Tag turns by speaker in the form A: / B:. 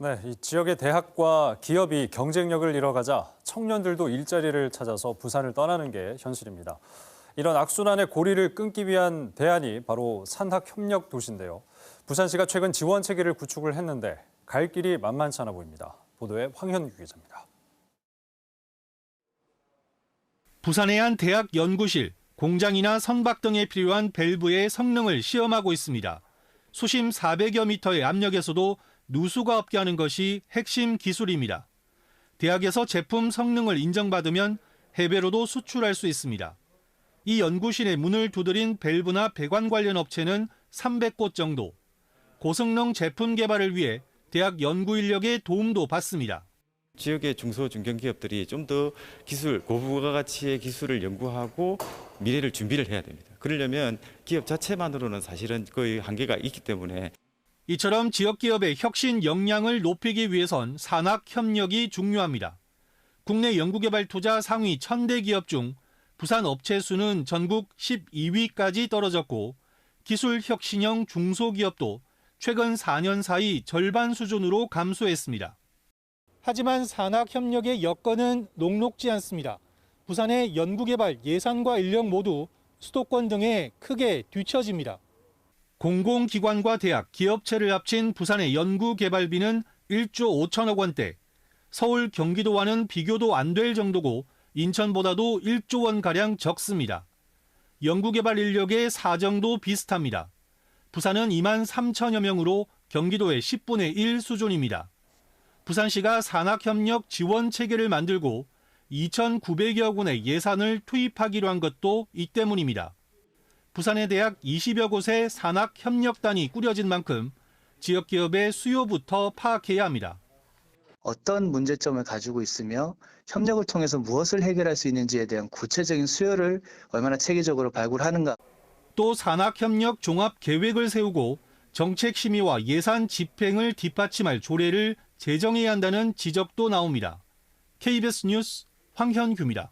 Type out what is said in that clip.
A: 네, 이 지역의 대학과 기업이 경쟁력을 잃어가자 청년들도 일자리를 찾아서 부산을 떠나는 게 현실입니다. 이런 악순환의 고리를 끊기 위한 대안이 바로 산학협력 도시인데요. 부산시가 최근 지원 체계를 구축을 했는데 갈 길이 만만치 않아 보입니다. 보도에 황현규 기자입니다.
B: 부산의 한 대학 연구실, 공장이나 선박 등에 필요한 밸브의 성능을 시험하고 있습니다. 수심 400여 미터의 압력에서도 누수가 없게 하는 것이 핵심 기술입니다. 대학에서 제품 성능을 인정받으면 해외로도 수출할 수 있습니다. 이 연구실의 문을 두드린 밸브나 배관 관련 업체는 300곳 정도. 고성능 제품 개발을 위해 대학 연구 인력의 도움도 받습니다.
C: 지역의 중소 중견 기업들이 좀 더 기술 고부가 가치의 기술을 연구하고 미래를 준비를 해야 됩니다. 그러려면 기업 자체만으로는 사실은 거의 한계가 있기 때문에
B: 이처럼 지역 기업의 혁신 역량을 높이기 위해선 산학 협력이 중요합니다. 국내 연구개발 투자 상위 1000대 기업 중 부산 업체 수는 전국 12위까지 떨어졌고 기술 혁신형 중소기업도 최근 4년 사이 절반 수준으로 감소했습니다. 하지만 산학 협력의 여건은 녹록지 않습니다. 부산의 연구개발 예산과 인력 모두 수도권 등에 크게 뒤처집니다. 공공기관과 대학, 기업체를 합친 부산의 연구개발비는 1조 5천억 원대, 서울, 경기도와는 비교도 안 될 정도고 인천보다도 1조 원가량 적습니다. 연구개발 인력의 사정도 비슷합니다. 부산은 2만 3천여 명으로 경기도의 10분의 1 수준입니다. 부산시가 산학협력 지원 체계를 만들고 2,900여 원의 예산을 투입하기로 한 것도 이 때문입니다. 부산의 대학 20여 곳의 산학 협력단이 꾸려진 만큼 지역 기업의 수요부터 파악해야 합니다.
D: 어떤 문제점을 가지고 있으며 협력을 통해서 무엇을 해결할 수 있는지에 대한 구체적인 수요를 얼마나 체계적으로 발굴하는가.
B: 또 산학협력 종합 계획을 세우고 정책 심의와 예산 집행을 뒷받침할 조례를 제정해야 한다는 지적도 나옵니다. KBS 뉴스 황현규입니다.